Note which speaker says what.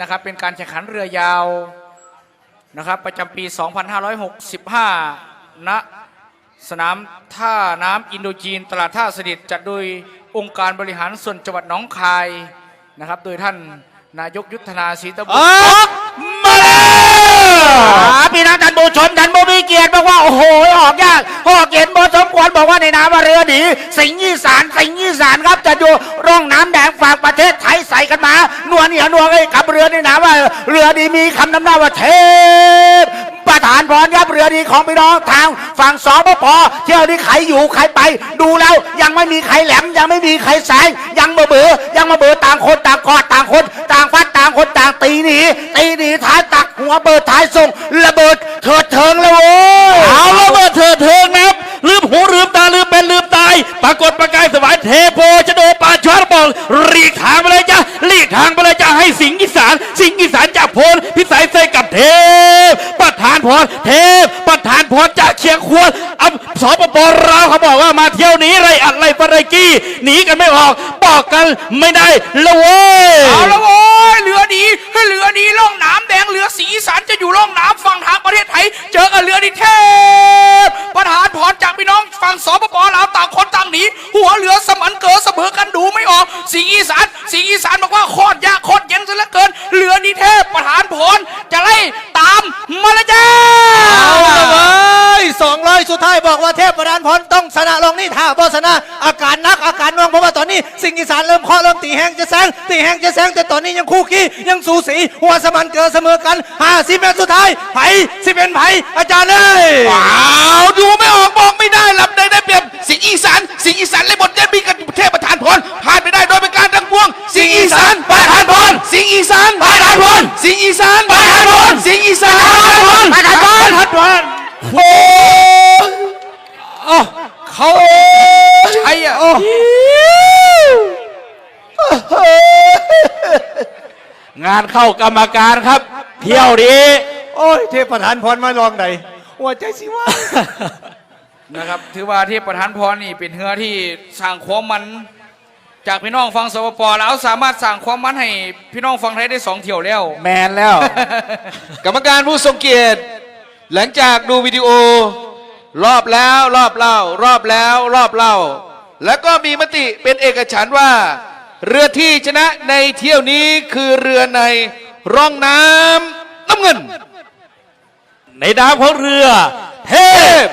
Speaker 1: นะครับเป็นการแข่งขันเรือยาวนะครับประจำปี 2565 ณ สนามท่าน้ำอินโดจีน ตลาดท่าสดิทจัดโดยองค์การบริหารส่วนจังหวัดหนองคายนะครับ โดยท่านนายกยุทธนาศรีตบุตร
Speaker 2: มาแล้ว
Speaker 3: พี่น้องท่านผู้ชมท่านผู้มีเกียรติบอกว่าโอ้โหออกยากออกเย็นพอสมควรบอกว่าในนามาเรือดีสิงห์ยี่สานสิงห์ยี่สานครับจะอยู่ร่องน้ำแดงฝากประเทศไทยใส่กันมาหนวลเหนียหนวลไอ้กับเรือในนามว่า เรือดีมีคำนำหน้าว่าเทพประธานพรครับเรือดีของพี่น้องทางฝั่งสปปเที่ยวนี้ใครอยู่ใครไป ดูแล้วยังไม่มีใครแหลมยังไม่มีใครแสงยังมาเบือยังมาเบือต่างคนต่างกอดต่างคน ต่างฟัดต่างคนต่างตีหนีตีหนีท้ายตัก หัวเบิดท้ายส่งระเบิดเถิดเทิงเลยโว้ย
Speaker 2: เอาแล้วเมื่อเธอเทิงนะครับลืมหูลืมตาลืมเป็นลืมตาย ปรากฏประกายสวายเทโพจะโดป่าชวารบอกหลีกทางไปเลยจ้ะหลีกทางไปเลยจ้ะให้สิงห์อีสาน สิงห์อีสานจากโพนพิสัยใส่กับเทพประธานพรเทพประธานพรจากเชียงควรอำสปปลาวเขาบอกว่ามาเที่ยวหนี้ไรอัดไรปะไรกี้หนีกันไม่ออกบอกกันไม่ได้และเว้ย
Speaker 1: เอาละโว้ยเรือดี เรือดีล่องน้ำแดงเรือสีสันจะอยู่ล่องน้ำฝั่งทางประเทศไทย เจอกับเรือดีเทพประธานพรจากพี่น้องฝั่งสปปลาวต่างคนต่างหนีหัวเรือสมันเกิดเสมอกันดูไม่ออกสีอีสานสีอีสานบอกว่าโคตรยากโคตรเย็นซะเหลือเกิน เรือดีเทพประธานพรจะไล่ตามมาและจ้า
Speaker 4: ละเว้ยสองร้อ ยสุดท้ายบอกว่าเทพประดานพรต้องชนะลงนี่ถ้าบอชนะอาการนักอาการน่วงเพราะว่าตอนนี้สิ่งอีสานเริ่มเคาะเริ่มตีแห้งจะแซงตีแห้งจะแซงแต่ตอนนี้ยังคู่ขี้ยังสูสีหัวสมันเกิดเสมอกันห้าสิบเมตรสุดท้ายไผ่สิบเป็นไผ่อาจารย์เลย
Speaker 2: ว้าวดูไม่ออกมองไม่ได้ลำใดได้เปรียบสิงห์อีสานสิงห์อีสานเลยบทเย็นมีกับเทพประธานพรผ่านไปได้โดยเป็นการทั้งปวง สิงห์อีสานประธานพรสิงห์อีสานประธานพรสิงห์อีสานประธานพรสิงห์อีสานประธานพรประธานพรโอ้
Speaker 1: เขาใช่อะ
Speaker 2: งานเข้ากรรมการครับ เที่ยวนี้
Speaker 4: โอ้ยเทพประธานพรมาลองไหนหัวใจสิว่า
Speaker 1: นะครับถือว่าที่ประธานพรนี่เป็นเฮือที่สร้างความมัน จากพี่น้องฟังสปปแล้วสามารถสร้างความมันให้พี่น้องฟังไทยได้สองเที่ยวแล้ว
Speaker 2: แมนแล้ว
Speaker 5: กรรมการผู้ทรงเกียรติ หลังจากดูวิดีโอ รอบแล้วรอบเล่ารอบแล้ว รอบเล่า แล้วก็มีมติเป็นเอกฉันท์ว่า เรือที่ชนะในเที่ยวนี้คือเรือในร่องน้ำน้ำเงิน
Speaker 2: ในนามของเรือ เทพ